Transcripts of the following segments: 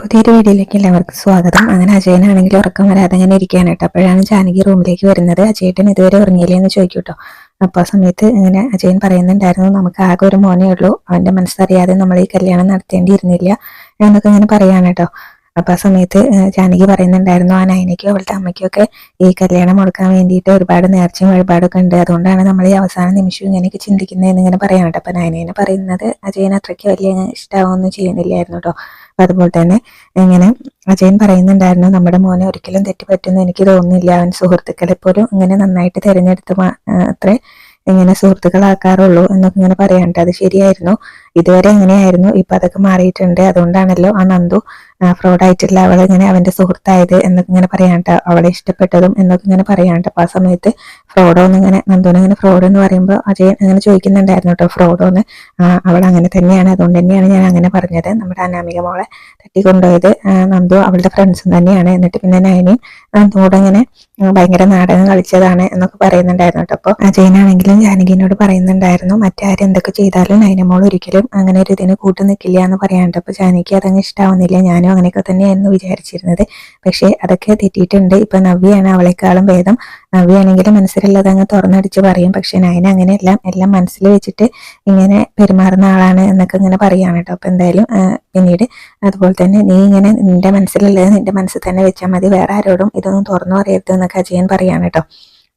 പുതിയൊരു വീഡിയോയിലേക്ക് എല്ലാവർക്കും സ്വാഗതം. അങ്ങനെ അജയനാണെങ്കിൽ ഉറക്കം വരാതെ അങ്ങനെ ഇരിക്കുകയാണ് കേട്ടോ. അപ്പോഴാണ് ജാനകി റൂമിലേക്ക് വരുന്നത്. അജയേട്ടൻ ഇതുവരെ ഉറങ്ങിയില്ലേ എന്ന് ചോദിക്കും അപ്പോൾ ആ സമയത്ത് ഇങ്ങനെ അജയൻ പറയുന്നുണ്ടായിരുന്നു നമുക്ക് ആകെ ഒരു മോനേ ഉള്ളൂ. അവന്റെ മനസ്സറിയാതെ നമ്മൾ ഈ കല്യാണം നടത്തേണ്ടിയിരുന്നില്ല എന്നൊക്കെ ഇങ്ങനെ പറയാണ് കേട്ടോ. അപ്പോൾ ആ സമയത്ത് ജാനകി പറയുന്നുണ്ടായിരുന്നു ആ നയനയ്ക്കും അവളുടെ അമ്മയ്ക്കൊക്കെ ഈ കല്യാണം മുടക്കാൻ വേണ്ടിയിട്ട് ഒരുപാട് നേർച്ചയും വഴിപാടൊക്കെ ഉണ്ട്. അതുകൊണ്ടാണ് നമ്മൾ ഈ അവസാന നിമിഷം ഇങ്ങനെയൊക്കെ ചിന്തിക്കുന്നതെന്ന് ഇങ്ങനെ പറയാൻ കേട്ടോ. നൈനേനെ പറയുന്നത് അജയൻ അത്രയ്ക്ക് വലിയ ഇഷ്ടമാവൊന്നും ചെയ്യുന്നില്ലായിരുന്നു കേട്ടോ. അതുപോലെ തന്നെ ഇങ്ങനെ അജയൻ പറയുന്നുണ്ടായിരുന്നു നമ്മുടെ മോനെ ഒരിക്കലും തെറ്റുപറ്റുമെന്ന് എനിക്ക് തോന്നുന്നില്ല. അവൻ സുഹൃത്തുക്കളെ പോലും ഇങ്ങനെ നന്നായിട്ട് തിരഞ്ഞെടുത്ത് അത്രേ ഇങ്ങനെ സുഹൃത്തുക്കളാക്കാറുള്ളൂ എന്നൊക്കെ ഇങ്ങനെ പറയാനുണ്ട്. അത് ശരിയായിരുന്നു. ഇതുവരെ എങ്ങനെയായിരുന്നു? ഇപ്പൊ അതൊക്കെ മാറിയിട്ടുണ്ട്. അതുകൊണ്ടാണല്ലോ ആ നന്ദു ഫ്രോഡായിട്ടില്ല. അവൾ ഇങ്ങനെ അവന്റെ സുഹൃത്തായത് എന്നൊക്കെ ഇങ്ങനെ പറയാനുണ്ട്. അവളെ ഇഷ്ടപ്പെട്ടതും എന്നൊക്കെ ഇങ്ങനെ പറയാനുണ്ട്. അപ്പൊ ആ സമയത്ത് ഫ്രോഡോ എന്നിങ്ങനെ ഇങ്ങനെ ഫ്രോഡ് എന്ന് പറയുമ്പോൾ അജയൻ അങ്ങനെ ചോദിക്കുന്നുണ്ടായിരുന്നു കേട്ടോ ഫ്രോഡോ എന്ന് അവൾ അങ്ങനെ തന്നെയാണ് അതുകൊണ്ട് തന്നെയാണ് ഞാൻ അങ്ങനെ പറഞ്ഞത്. നമ്മുടെ അനാമിക മോളെ തട്ടിക്കൊണ്ടുപോയത് നന്ദു അവളുടെ ഫ്രണ്ട്സും തന്നെയാണ്. എന്നിട്ട് പിന്നെ നയനി നന്ദു കൂടെ ഇങ്ങനെ ഭയങ്കര നാടകം കളിച്ചതാണ് എന്നൊക്കെ പറയുന്നുണ്ടായിരുന്നു കേട്ടോ അപ്പോൾ അജയനാണെങ്കിലും ജാനകിനോട് പറയുന്നുണ്ടായിരുന്നു മറ്റാരും എന്തൊക്കെ ചെയ്താലും നയനമോൾ ഒരിക്കലും അങ്ങനെ ഒരു ഇതിന് കൂട്ടു നിൽക്കില്ല എന്ന് പറയാനുണ്ട്. അപ്പോൾ ജാനകി അതങ്ങ് ഇഷ്ടാവുന്നില്ല. ഞാനും അങ്ങനെയൊക്കെ തന്നെയായിരുന്നു വിചാരിച്ചിരുന്നത്. പക്ഷേ അതൊക്കെ തെറ്റിയിട്ടുണ്ട്. ഇപ്പം നവ്യാണ് അവളെക്കാളും ഭേദം. നവ്യാണെങ്കിലും മനസ്സിലുള്ളത് അങ്ങ് തുറന്നടിച്ച് പറയും. പക്ഷെ നയന അങ്ങനെയല്ല. എല്ലാം മനസ്സിൽ വെച്ചിട്ട് ഇങ്ങനെ പെരുമാറുന്ന ആളാണ് എന്നൊക്കെ ഇങ്ങനെ പറയാണ് കേട്ടോ. അപ്പൊ എന്തായാലും പിന്നീട് അതുപോലെ തന്നെ നീ ഇങ്ങനെ നിന്റെ മനസ്സിലുള്ളത് നിന്റെ മനസ്സിൽ തന്നെ വെച്ചാൽ മതി. വേറെ ആരോടും ഇതൊന്നും തുറന്നു പറയരുത് എന്നൊക്കെ അജയൻ പറയാണ് കേട്ടോ.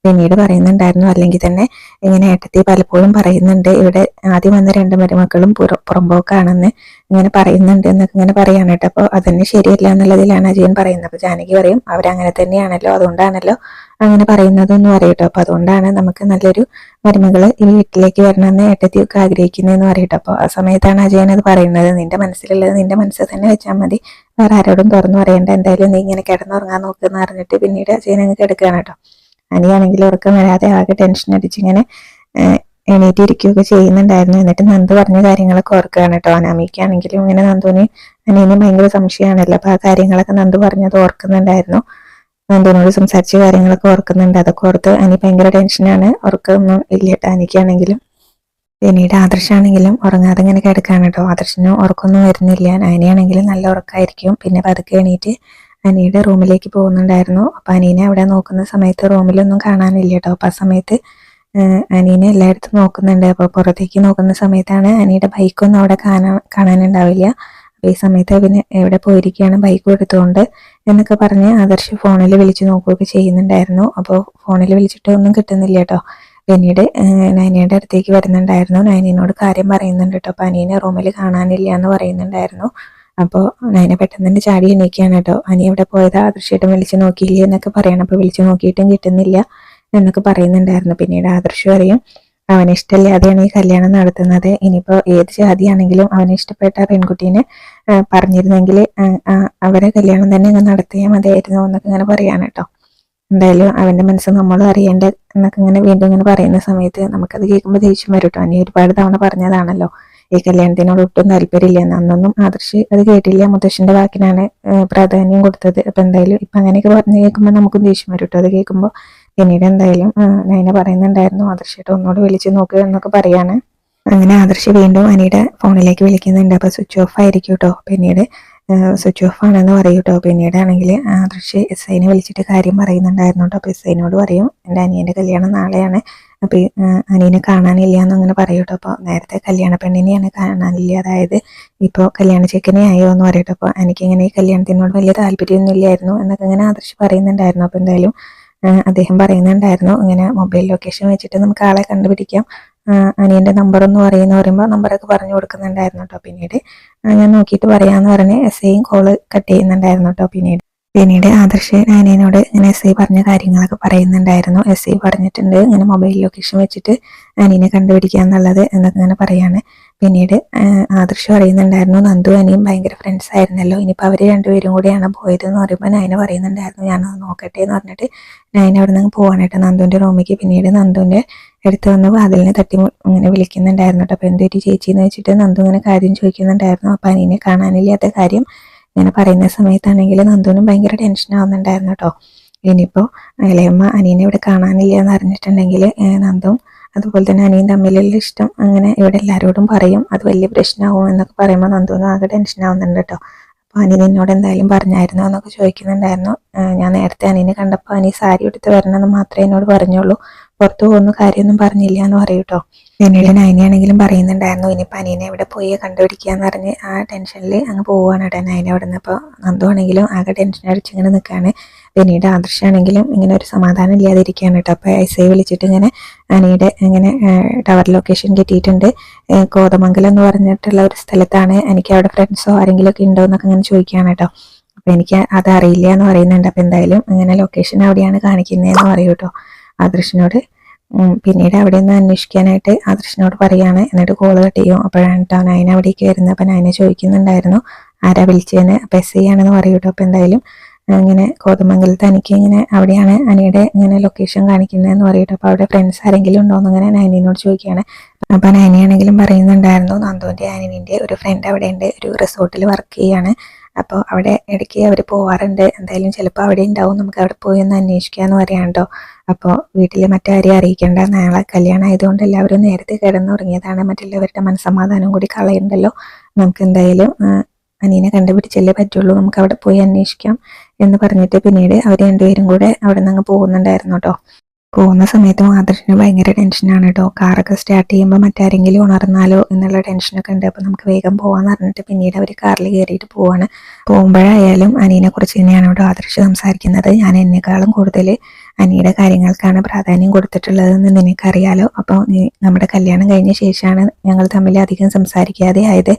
പിന്നീട് പറയുന്നുണ്ടായിരുന്നു. അല്ലെങ്കിൽ തന്നെ ഇങ്ങനെ ഏട്ടത്തി പലപ്പോഴും പറയുന്നുണ്ട്. ഇവിടെ ആദ്യം വന്ന രണ്ട് മരുമക്കളും പുറ പുറമ്പോക്കാണെന്ന് ഇങ്ങനെ പറയുന്നുണ്ട് എന്നൊക്കെ ഇങ്ങനെ പറയാണ് കേട്ടോ. അപ്പോൾ അതന്നെ ശരിയല്ല എന്നുള്ളതിലാണ് അജയൻ പറയുന്നത്. അപ്പോൾ ജാനകി പറയും അവരങ്ങനെ തന്നെയാണല്ലോ അതുകൊണ്ടാണല്ലോ അങ്ങനെ പറയുന്നതെന്ന് പറയട്ടോ അപ്പൊ അതുകൊണ്ടാണ് നമുക്ക് നല്ലൊരു മരുമകൾ ഈ വീട്ടിലേക്ക് വരണമെന്ന് ഏട്ടത്തിയൊക്കെ ആഗ്രഹിക്കുന്നതെന്ന് പറയട്ടോ. അപ്പൊ ആ സമയത്താണ് അജയൻ അത് പറയുന്നത്. നിന്റെ മനസ്സിലുള്ളത് നിന്റെ മനസ്സിൽ തന്നെ വെച്ചാൽ മതി. വേറെ ആരോടും തുറന്നു പറയണ്ട. എന്തായാലും നീ ഇങ്ങനെ കിടന്നുറങ്ങാൻ നോക്കുന്ന പറഞ്ഞിട്ട് പിന്നീട് അജയൻ അങ്ങ് കിടക്കുകയാണ് കേട്ടോ. അനിയാണെങ്കിൽ ഉറക്കം വരാതെ ആകെ ടെൻഷൻ അടിച്ചിങ്ങനെ ഇങ്ങനെ എണീറ്റ് ഇരിക്കുകയൊക്കെ ചെയ്യുന്നുണ്ടായിരുന്നു. എന്നിട്ട് നന്ദ് പറഞ്ഞ കാര്യങ്ങളൊക്കെ ഓർക്കുകയാണ് കേട്ടോ. അനാമിക്കാണെങ്കിലും ഇങ്ങനെ നന്ദുവിന് അനിയനെ ഭയങ്കര സംശയമാണല്ലോ. അപ്പൊ ആ കാര്യങ്ങളൊക്കെ നന്ദു പറഞ്ഞത് ഓർക്കുന്നുണ്ടായിരുന്നു. നന്ദുവിനോട് സംസാരിച്ച കാര്യങ്ങളൊക്കെ ഓർക്കുന്നുണ്ട്. അതൊക്കെ ഓർത്ത് അനി ഭയങ്കര ടെൻഷനാണ് ഉറക്കമൊന്നും ഇല്ല അനിക്കാണെങ്കിലും. പിന്നീട് ആദർശാണെങ്കിലും ഉറങ്ങാതെ ഇങ്ങനെ കിടക്കാണ് കേട്ടോ ആദർശന് ഉറക്കമൊന്നും വരുന്നില്ല. അനിയാണെങ്കിലും നല്ല ഉറക്കായിരിക്കും. പിന്നെ പതുക്കെ എണീറ്റ് അനിയുടെ റൂമിലേക്ക് പോകുന്നുണ്ടായിരുന്നു. അപ്പം അനീനെ അവിടെ നോക്കുന്ന സമയത്ത് റൂമിലൊന്നും കാണാനില്ല കേട്ടോ അപ്പം ആ സമയത്ത് അനീനെ എല്ലായിടത്തും നോക്കുന്നുണ്ട്. അപ്പോൾ പുറത്തേക്ക് നോക്കുന്ന സമയത്താണ് അനിയുടെ ബൈക്കൊന്നും അവിടെ കാണാൻ കാണാനുണ്ടാവില്ല. ഈ സമയത്ത് പിന്നെ എവിടെ പോയിരിക്കുകയാണ് ബൈക്ക് എടുത്തുകൊണ്ട് എന്നൊക്കെ പറഞ്ഞ് ആദർശ് ഫോണിൽ വിളിച്ച് നോക്കുകയൊക്കെ ചെയ്യുന്നുണ്ടായിരുന്നു. അപ്പോൾ ഫോണിൽ വിളിച്ചിട്ട് ഒന്നും കിട്ടുന്നില്ല കേട്ടോ. പിന്നീട് നൈനയുടെ അടുത്തേക്ക് വരുന്നുണ്ടായിരുന്നു. നൈനയോട് കാര്യം പറയുന്നുണ്ട് കേട്ടോ. അപ്പോൾ അനിയനെ റൂമിൽ കാണാനില്ല എന്ന് പറയുന്നുണ്ടായിരുന്നു. അപ്പോൾ നൈന പെട്ടെന്ന് തന്നെ ചാടി എണീക്കുകയാണ് കേട്ടോ. അനി എവിടെ പോയതാ? ആദർശിയായിട്ടും വിളിച്ച് നോക്കിയില്ലേ? എന്നൊക്കെ പറയണം. അപ്പോൾ വിളിച്ച് നോക്കിയിട്ടും കിട്ടുന്നില്ല എന്നൊക്കെ പറയുന്നുണ്ടായിരുന്നു. പിന്നീട് ആദർശ് പറയും അവന് ഇഷ്ടമില്ലാതെയാണ് ഈ കല്യാണം നടത്തുന്നത്. ഇനിയിപ്പോ ഏത് ജാതിയാണെങ്കിലും അവന് ഇഷ്ടപ്പെട്ട പെൺകുട്ടീനെ പറഞ്ഞിരുന്നെങ്കിൽ അവരെ കല്യാണം തന്നെ അങ്ങ് നടത്തിയാൽ മതിയായിരുന്നു എന്നൊക്കെ ഇങ്ങനെ പറയാണ് കേട്ടോ. എന്തായാലും അവന്റെ മനസ്സ് നമ്മളും അറിയേണ്ട എന്നൊക്കെ ഇങ്ങനെ വീണ്ടും ഇങ്ങനെ പറയുന്ന സമയത്ത് നമുക്കത് കേൾക്കുമ്പോൾ ദേഷ്യം വരും കേട്ടോ. അനി ഒരുപാട് തവണ പറഞ്ഞതാണല്ലോ. ഈ കല്യാണത്തിനോട് ഒട്ടും താല്പര്യമില്ല. എന്ന് അന്നൊന്നും ആദർശ് അത് കേട്ടില്ല. മുത്തശ്ശിന്റെ വാക്കിനാണ് പ്രാധാന്യം കൊടുത്തത്. അപ്പൊ എന്തായാലും ഇപ്പൊ അങ്ങനെയൊക്കെ പറഞ്ഞു കേൾക്കുമ്പോൾ നമുക്കും ദേഷ്യം വരും കേട്ടോ. അത് കേൾക്കുമ്പോൾ പിന്നീട് എന്തായാലും നൈന പറയുന്നുണ്ടായിരുന്നു ആദർശമായിട്ട് ഒന്നുകൂടി വിളിച്ചു നോക്കുക എന്നൊക്കെ പറയാണ്. അങ്ങനെ ആദർശ് വീണ്ടും അനിയുടെ ഫോണിലേക്ക് വിളിക്കുന്നുണ്ട്. അപ്പൊ സ്വിച്ച് ഓഫ് ആയിരിക്കും കേട്ടോ പിന്നീട് സ്വിച്ച് ഓഫ് ആണെന്ന് പറയും കേട്ടോ പിന്നീട് ആണെങ്കിൽ ആദർശ് എസ് ഐനെ വിളിച്ചിട്ട് കാര്യം പറയുന്നുണ്ടായിരുന്നു കേട്ടോ അപ്പൊ എസ് ഐനോട് പറയും എന്റെ അനിയന്റെ കല്യാണം നാളെയാണ്. അപ്പോൾ അനിയനെ കാണാനില്ല എന്നങ്ങനെ പറയും കേട്ടോ അപ്പോൾ നേരത്തെ കല്യാണ പെണ്ണിനെയാണ് കാണാനില്ല. അതായത് ഇപ്പോൾ കല്യാണ ചെക്കനെ ആയോ എന്ന് പറയട്ടോ അപ്പൊ എനിക്കിങ്ങനെ ഈ കല്യാണത്തിനോട് വലിയ താല്പര്യമൊന്നും ഇല്ലായിരുന്നു എന്നൊക്കെ ഇങ്ങനെ ആദർശ് പറയുന്നുണ്ടായിരുന്നു. അപ്പോൾ എന്തായാലും അദ്ദേഹം പറയുന്നുണ്ടായിരുന്നു ഇങ്ങനെ മൊബൈൽ ലൊക്കേഷൻ വെച്ചിട്ട് നമുക്ക് ആളെ കണ്ടുപിടിക്കാം. അനിയന്റെ നമ്പർ എന്ന് പറയുന്ന പറയുമ്പോൾ നമ്പറൊക്കെ പറഞ്ഞു കൊടുക്കുന്നുണ്ടായിരുന്നു കേട്ടോ പിന്നീട്. ഞാൻ നോക്കിയിട്ട് പറയാന്ന് പറഞ്ഞ് എസ് ഐയും കോൾ കട്ട് ചെയ്യുന്നുണ്ടായിരുന്നു കേട്ടോ പിന്നീട്. പിന്നീട് ആദർശ് അനിയനോട് ഇങ്ങനെ എസ് ഐ പറഞ്ഞ കാര്യങ്ങളൊക്കെ പറയുന്നുണ്ടായിരുന്നു. എസ് ഐ പറഞ്ഞിട്ടുണ്ട് ഇങ്ങനെ മൊബൈൽ ലൊക്കേഷൻ വെച്ചിട്ട് അനിയനെ കണ്ടുപിടിക്കുക എന്നുള്ളത് എന്നൊക്കെ ഇങ്ങനെ പറയാണ്. പിന്നീട് ആദർശ് പറയുന്നുണ്ടായിരുന്നു നന്ദു അനിയും ഭയങ്കര ഫ്രണ്ട്സ് ആയിരുന്നല്ലോ ഇനിയിപ്പോൾ അവർ രണ്ടുപേരും കൂടിയാണ് പോയത് എന്ന് പറയുമ്പോൾ നയന പറയുന്നുണ്ടായിരുന്നു ഞാനത് നോക്കട്ടെ എന്ന് പറഞ്ഞിട്ട് നയന അവിടെ നിന്ന് പോവാനായിട്ട് നന്ദുവിന്റെ റൂമിലേക്ക്. പിന്നീട് നന്ദുവിന്റെ അടുത്ത് വന്ന് വാതിലിനെ തട്ടി ഇങ്ങനെ വിളിക്കുന്നുണ്ടായിരുന്നു കേട്ടോ അപ്പോൾ എന്തൊരു ചേച്ചി എന്ന് വെച്ചിട്ട്? നന്ദു ഇങ്ങനെ കാര്യം ചോദിക്കുന്നുണ്ടായിരുന്നു അപ്പോൾ അനിയനെ കാണാനില്ലാത്ത കാര്യം ഇങ്ങനെ പറയുന്ന സമയത്താണെങ്കിൽ നന്ദുവിനും ഭയങ്കര ടെൻഷൻ ആവുന്നുണ്ടായിരുന്നു കേട്ടോ ഇനിയിപ്പോൾ ഇളയമ്മ അനിയനെ ഇവിടെ കാണാനില്ല എന്ന് അറിഞ്ഞിട്ടുണ്ടെങ്കിൽ നന്ദും അതുപോലെ തന്നെ അനിയും തമ്മിലുള്ള ഇഷ്ടം അങ്ങനെ ഇവിടെ എല്ലാവരോടും പറയും. അത് വലിയ പ്രശ്നമാവും എന്നൊക്കെ പറയുമ്പോൾ നന്ദുവിനും ആകെ ടെൻഷൻ ആവുന്നുണ്ട് കേട്ടോ. അപ്പോൾ അനി നിന്നോട് എന്തായാലും പറഞ്ഞായിരുന്നു എന്നൊക്കെ ചോദിക്കുന്നുണ്ടായിരുന്നു. ഞാൻ നേരത്തെ അനിനെ കണ്ടപ്പോൾ അനി സാരി എടുത്ത് വരണമെന്ന് മാത്രമേ എന്നോട് പറഞ്ഞുള്ളൂ. പുറത്തു പോകുന്ന കാര്യമൊന്നും പറഞ്ഞില്ല എന്ന് പറയൂട്ടോ കേട്ടോ പിന്നീട് നൈനയാണെങ്കിലും പറയുന്നുണ്ടായിരുന്നു. ഇനിയിപ്പോൾ അനിയനെ എവിടെ പോയി കണ്ടുപിടിക്കുക എന്ന് പറഞ്ഞ് ആ ടെൻഷനിൽ അങ്ങ് പോവുകയാണ് കേട്ടോ നൈന അവിടെ നിന്ന് അപ്പോൾ നന്ദു ആണെങ്കിലും ആകെ ടെൻഷൻ അടിച്ച് ഇങ്ങനെ നിൽക്കുകയാണ് പിന്നീട് ആദർശാണെങ്കിലും ഇങ്ങനെ ഒരു സമാധാനം ഇല്ലാതിരിക്കുകയാണ് കേട്ടോ അപ്പോൾ ഐ വിളിച്ചിട്ട് ഇങ്ങനെ അനിയുടെ ഇങ്ങനെ ടവർ ലൊക്കേഷൻ കിട്ടിയിട്ടുണ്ട്. കോതമംഗലം എന്ന് പറഞ്ഞിട്ടുള്ള ഒരു സ്ഥലത്താണ് എനിക്ക് അവിടെ ഫ്രണ്ട്സോ ആരെങ്കിലും ഒക്കെ ഉണ്ടോ എന്നൊക്കെ ഇങ്ങനെ ചോദിക്കുകയാണ് കേട്ടോ അപ്പോൾ എനിക്ക് അത് അറിയില്ല എന്ന് പറയുന്നുണ്ട്. അപ്പോൾ എന്തായാലും ഇങ്ങനെ ലൊക്കേഷൻ അവിടെയാണ് കാണിക്കുന്നതെന്ന് പറയൂ കേട്ടോ ആദർശിനോട് പിന്നീട് അവിടെ നിന്ന് അന്വേഷിക്കാനായിട്ട് ആദർശിനോട് പറയാണ്. എന്നിട്ട് കോൾ കട്ട് ചെയ്യും. അപ്പോഴാണ് കേട്ടോ നയന അവിടേക്ക് വരുന്നത്. അപ്പം നയന ചോദിക്കുന്നുണ്ടായിരുന്നു ആരാ വിളിച്ചതെന്ന് അപ്പം എസ് ഐ ആണെന്ന് പറയൂ കേട്ടോ അപ്പം എന്തായാലും ഇങ്ങനെ കോതമംഗലത്ത് എനിക്ക് ഇങ്ങനെ അവിടെയാണ് അനിയുടെ ഇങ്ങനെ ലൊക്കേഷൻ കാണിക്കുന്നതെന്ന് പറയട്ടെ അപ്പോൾ അവിടെ ഫ്രണ്ട്സ് ആരെങ്കിലും ഉണ്ടോ എന്ന് ഇങ്ങനെ നയനിനോട് ചോദിക്കുകയാണ്. അപ്പോൾ നൈനിയാണെങ്കിലും പറയുന്നുണ്ടായിരുന്നു നന്ദുവിന്റെ അനിവിന്റെ ഒരു ഫ്രണ്ട് അവിടെ ഉണ്ട്. ഒരു റിസോർട്ടിൽ വർക്ക് ചെയ്യാണ്. അപ്പോൾ അവിടെ ഇടയ്ക്ക് അവർ പോവാറുണ്ട്. എന്തായാലും ചിലപ്പോൾ അവിടെ ഉണ്ടാവും നമുക്ക് അവിടെ പോയി ഒന്ന് അന്വേഷിക്കാമെന്ന് പറയാം കേട്ടോ അപ്പോൾ വീട്ടിൽ മറ്റാരെയും അറിയിക്കേണ്ട. നാളെ കല്യാണം ആയതുകൊണ്ട് എല്ലാവരും നേരത്തെ കിടന്നുറങ്ങിയതാണ്. മറ്റുള്ളവരുടെ മനസ്സമാധാനം കൂടി കളയണ്ടല്ലോ. നമുക്ക് എന്തായാലും അനീനെ കണ്ടുപിടിച്ചല്ലേ പറ്റുള്ളൂ. നമുക്ക് അവിടെ പോയി അന്വേഷിക്കാം എന്ന് പറഞ്ഞിട്ട് പിന്നീട് അവർ രണ്ടുപേരും കൂടെ അവിടെ നിന്ന് അങ്ങ് പോകുന്നുണ്ടായിരുന്നു കേട്ടോ പോകുന്ന സമയത്ത് ആദർശിന് ഭയങ്കര ടെൻഷനാണ് കേട്ടോ. കാറൊക്കെ സ്റ്റാർട്ട് ചെയ്യുമ്പോൾ മറ്റാരെങ്കിലും ഉണർന്നാലോ എന്നുള്ള ടെൻഷനൊക്കെ ഉണ്ട്. അപ്പോൾ നമുക്ക് വേഗം പോകാന്ന് പറഞ്ഞിട്ട് പിന്നീട് അവർ കാറിൽ കയറിയിട്ട് പോവാണ്. പോകുമ്പോഴായാലും അനീനെ കുറിച്ച് തന്നെയാണ് ഇവിടെ ആദർശ് സംസാരിക്കുന്നത്. ഞാൻ എന്നെക്കാളും കൂടുതൽ അനിയുടെ കാര്യങ്ങൾക്കാണ് പ്രാധാന്യം കൊടുത്തിട്ടുള്ളതെന്ന് നിനക്കറിയാലോ. അപ്പോൾ നമ്മുടെ കല്യാണം കഴിഞ്ഞ ശേഷമാണ് ഞങ്ങൾ തമ്മിൽ അധികം സംസാരിക്കാതെ ആയത്.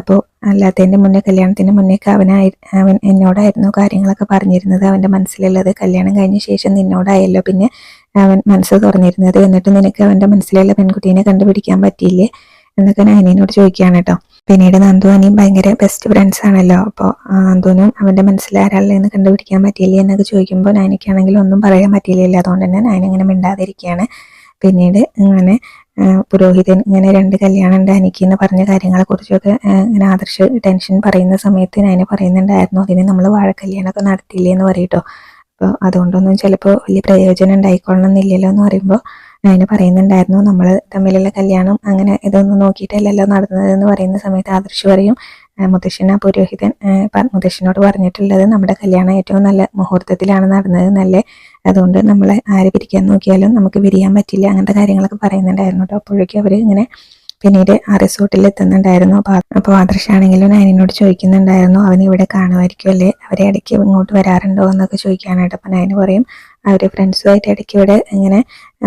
അപ്പോൾ അല്ലാത്തതിന്റെ മുന്നേ കല്യാണത്തിന് മുന്നേക്ക് അവനായി അവൻ എന്നോടായിരുന്നു കാര്യങ്ങളൊക്കെ പറഞ്ഞിരുന്നത്. അവന്റെ മനസ്സിലുള്ളത് കല്യാണം കഴിഞ്ഞ ശേഷം നിന്നോടായല്ലോ. പിന്നെ അവൻ മനസ്സ് തുറന്നിരുന്നത് എന്നിട്ട് നിനക്ക് അവന്റെ മനസ്സിലുള്ള പെൺകുട്ടീനെ കണ്ടുപിടിക്കാൻ പറ്റിയില്ലേ എന്നൊക്കെ നയനോട് ചോദിക്കുകയാണ് കേട്ടോ. പിന്നീട് നന്ദു അനിയും ഭയങ്കര ബെസ്റ്റ് ഫ്രണ്ട്സ് ആണല്ലോ. അപ്പോൾ നന്ദുവിനും അവന്റെ മനസ്സിൽ ആരാളെന്ന് കണ്ടുപിടിക്കാൻ പറ്റിയില്ലേ എന്നൊക്കെ ചോദിക്കുമ്പോൾ നയനയ്ക്കാണെങ്കിൽ ഒന്നും പറയാൻ പറ്റിയില്ലല്ലോ. അതുകൊണ്ട് തന്നെ നയന ഇങ്ങനെ മിണ്ടാതിരിക്കുകയാണ്. പിന്നീട് ഇങ്ങനെ ആ, പുരോഹിതൻ ഇങ്ങനെ രണ്ട് കല്യാണം ഉണ്ട് എനിക്ക് എന്ന് പറഞ്ഞ കാര്യങ്ങളെ കുറിച്ചൊക്കെ ഇങ്ങനെ ആദർശ് ടെൻഷൻ പറയുന്ന സമയത്ത് ഞാൻ പറയുന്നുണ്ടായിരുന്നു. അതിന് നമ്മൾ വാഴക്കല്യാണമൊക്കെ നടത്തിയില്ലേ എന്ന് പറയട്ടോ. അപ്പോൾ അതുകൊണ്ടൊന്നും ചിലപ്പോൾ വലിയ പ്രയോജനം ഉണ്ടായിക്കൊള്ളണം എന്നില്ലല്ലോ എന്ന് പറയുമ്പോൾ അതിന് പറയുന്നുണ്ടായിരുന്നു. നമ്മൾ തമ്മിലുള്ള കല്യാണം അങ്ങനെ ഇതൊന്നും നോക്കിയിട്ടല്ലല്ലോ നടന്നതെന്ന് പറയുന്ന സമയത്ത് ആദർശ് പറയും ആ പുരോഹിതൻ മുത്തശ്ശനോട് പറഞ്ഞിട്ടുള്ളത് നമ്മുടെ കല്യാണം ഏറ്റവും നല്ല മുഹൂർത്തത്തിലാണ് നടന്നത് നല്ല അതുകൊണ്ട് നമ്മളെ ആര് പിരിക്കാൻ നോക്കിയാലും നമുക്ക് പിരിയാൻ പറ്റില്ല അങ്ങനത്തെ കാര്യങ്ങളൊക്കെ പറയുന്നുണ്ടായിരുന്നു കേട്ടോ. അപ്പോഴേക്കും അവർ ഇങ്ങനെ പിന്നീട് ആ റിസോർട്ടിൽ എത്തുന്നുണ്ടായിരുന്നു. അപ്പോൾ ആദർശാണെങ്കിലും നയനോട് ചോദിക്കുന്നുണ്ടായിരുന്നു അവൻ ഇവിടെ കാണുമായിരിക്കും അല്ലേ? അവരെ ഇടയ്ക്ക് ഇങ്ങോട്ട് വരാറുണ്ടോ? എന്നൊക്കെ ചോദിക്കാനായിട്ട്. അപ്പൊ നയന് പറയും അവർ ഫ്രണ്ട്സുമായിട്ട് ഇടയ്ക്ക് ഇവിടെ ഇങ്ങനെ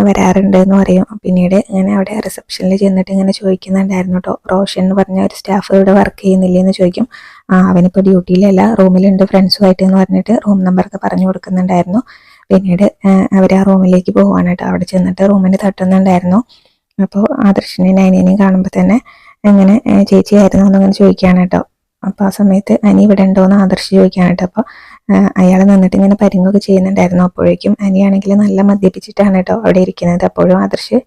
വരാറുണ്ട് എന്ന് പറയും പിന്നീട് ഇങ്ങനെ അവിടെ റിസപ്ഷനിൽ ചെന്നിട്ട് ഇങ്ങനെ ചോദിക്കുന്നുണ്ടായിരുന്നു കേട്ടോ റോഷൻ എന്ന് പറഞ്ഞ ഒരു സ്റ്റാഫ് ഇവിടെ വർക്ക് ചെയ്യുന്നില്ലേ എന്ന് ചോദിക്കും. ആ അവനിപ്പോൾ ഡ്യൂട്ടിയിലല്ല റൂമിലുണ്ട് ഫ്രണ്ട്സുമായിട്ട് എന്ന് പറഞ്ഞിട്ട് റൂം നമ്പറൊക്കെ പറഞ്ഞു കൊടുക്കുന്നുണ്ടായിരുന്നു. പിന്നീട് അവർ ആ റൂമിലേക്ക് പോകാനായിട്ട് അവിടെ ചെന്നിട്ട് റൂമിന് തട്ടുന്നുണ്ടായിരുന്നു. അപ്പോൾ ആദർശിനെ നൈനേനെയും കാണുമ്പോൾ തന്നെ എങ്ങനെ ചേച്ചി ചേച്ചിയായിരുന്നു എന്നങ്ങനെ ചോദിക്കുകയാണ് കേട്ടോ. അപ്പോൾ ആ സമയത്ത് അനി ഇവിടെ ഉണ്ടോ എന്ന് ആദർശ് ചോദിക്കുകയാണ് കേട്ടോ. അപ്പോൾ അയാൾ നിന്നിട്ട് ഇങ്ങനെ പരിങ്ങൊക്കെ ചെയ്യുന്നുണ്ടായിരുന്നു അപ്പോഴേക്കും. അനിയാണെങ്കിൽ നല്ല മദ്യപിച്ചിട്ടാണ് കേട്ടോ അവിടെ ഇരിക്കുന്നത്. അപ്പോഴും ആദർശ്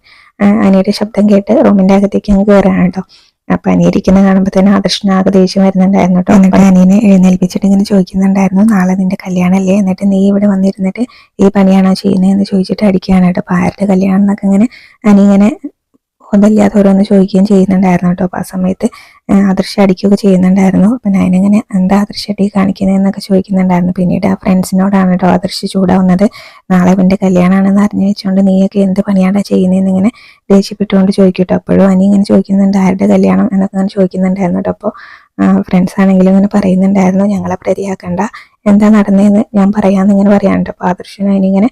അനിയുടെ ശബ്ദം കേട്ട് റൂമിന്റെ അകത്തേക്ക് അങ്ങ് കയറുകയാണ് കേട്ടോ. അപ്പൊ അനി ഇരിക്കുന്ന കാണുമ്പോൾ തന്നെ ആദർശന് ആകെ ദേഷ്യം വരുന്നുണ്ടായിരുന്നു കേട്ടോ. എന്നിട്ട്? അനിയനെ എഴുന്നേൽപ്പിച്ചിട്ട് ഇങ്ങനെ ചോദിക്കുന്നുണ്ടായിരുന്നു നാളെ നിന്റെ കല്യാണമല്ലേ എന്നിട്ട് നീ ഇവിടെ വന്നിരുന്നിട്ട് ഈ പണിയാണോ ചെയ്യുന്നത് എന്ന് ചോദിച്ചിട്ട് അടിക്കുകയാണ് കേട്ടോ. അപ്പൊ ആരുടെ കല്യാണം എന്നൊക്കെ ഇങ്ങനെ അനി ബോധമില്ലാതെ ഓരോന്ന് ചോദിക്കുകയും ചെയ്യുന്നുണ്ടായിരുന്നു കേട്ടോ. അപ്പോൾ ആ സമയത്ത് ആദർശ അടിക്കുകയൊക്കെ ചെയ്യുന്നുണ്ടായിരുന്നു. അപ്പം ഞാനിങ്ങനെ എന്താ ആദർശ അടി കാണിക്കുന്നതെന്നൊക്കെ ചോദിക്കുന്നുണ്ടായിരുന്നു. പിന്നീട് ആ ഫ്രണ്ട്സിനോടാണ് കേട്ടോ ആദർശ ചൂടാവുന്നത്. നാളെ ഇവന്റെ കല്യാണമാണെന്ന് അറിഞ്ഞു വെച്ചുകൊണ്ട് നീയൊക്കെ എന്ത് പണിയാടാ ചെയ്യുന്നതെന്ന് ഇങ്ങനെ ദേഷ്യപ്പെട്ടുകൊണ്ട് ചോദിക്കും കേട്ടോ. അപ്പോഴും അനി ഇങ്ങനെ ചോദിക്കുന്നുണ്ട് ആരുടെ കല്യാണം? എന്നൊക്കെ ഇങ്ങനെ ചോദിക്കുന്നുണ്ടായിരുന്നു കേട്ടോ. അപ്പോൾ ഫ്രണ്ട്സ് ആണെങ്കിലും ഇങ്ങനെ പറയുന്നുണ്ടായിരുന്നു ഞങ്ങളെ പ്രതിയാക്കണ്ട. എന്താ നടന്നതെന്ന് ഞാൻ പറയാമെന്ന് ഇങ്ങനെ പറയാനുണ്ട് അപ്പോൾ ആദർശനും അതിനിങ്ങനെ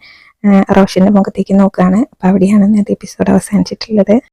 റോഷന്റെ മുഖത്തേക്ക് നോക്കുകയാണ് അപ്പോൾ അവിടെയാണ് ഇന്നത്തെ എപ്പിസോഡ് അവസാനിച്ചിട്ടുള്ളത്.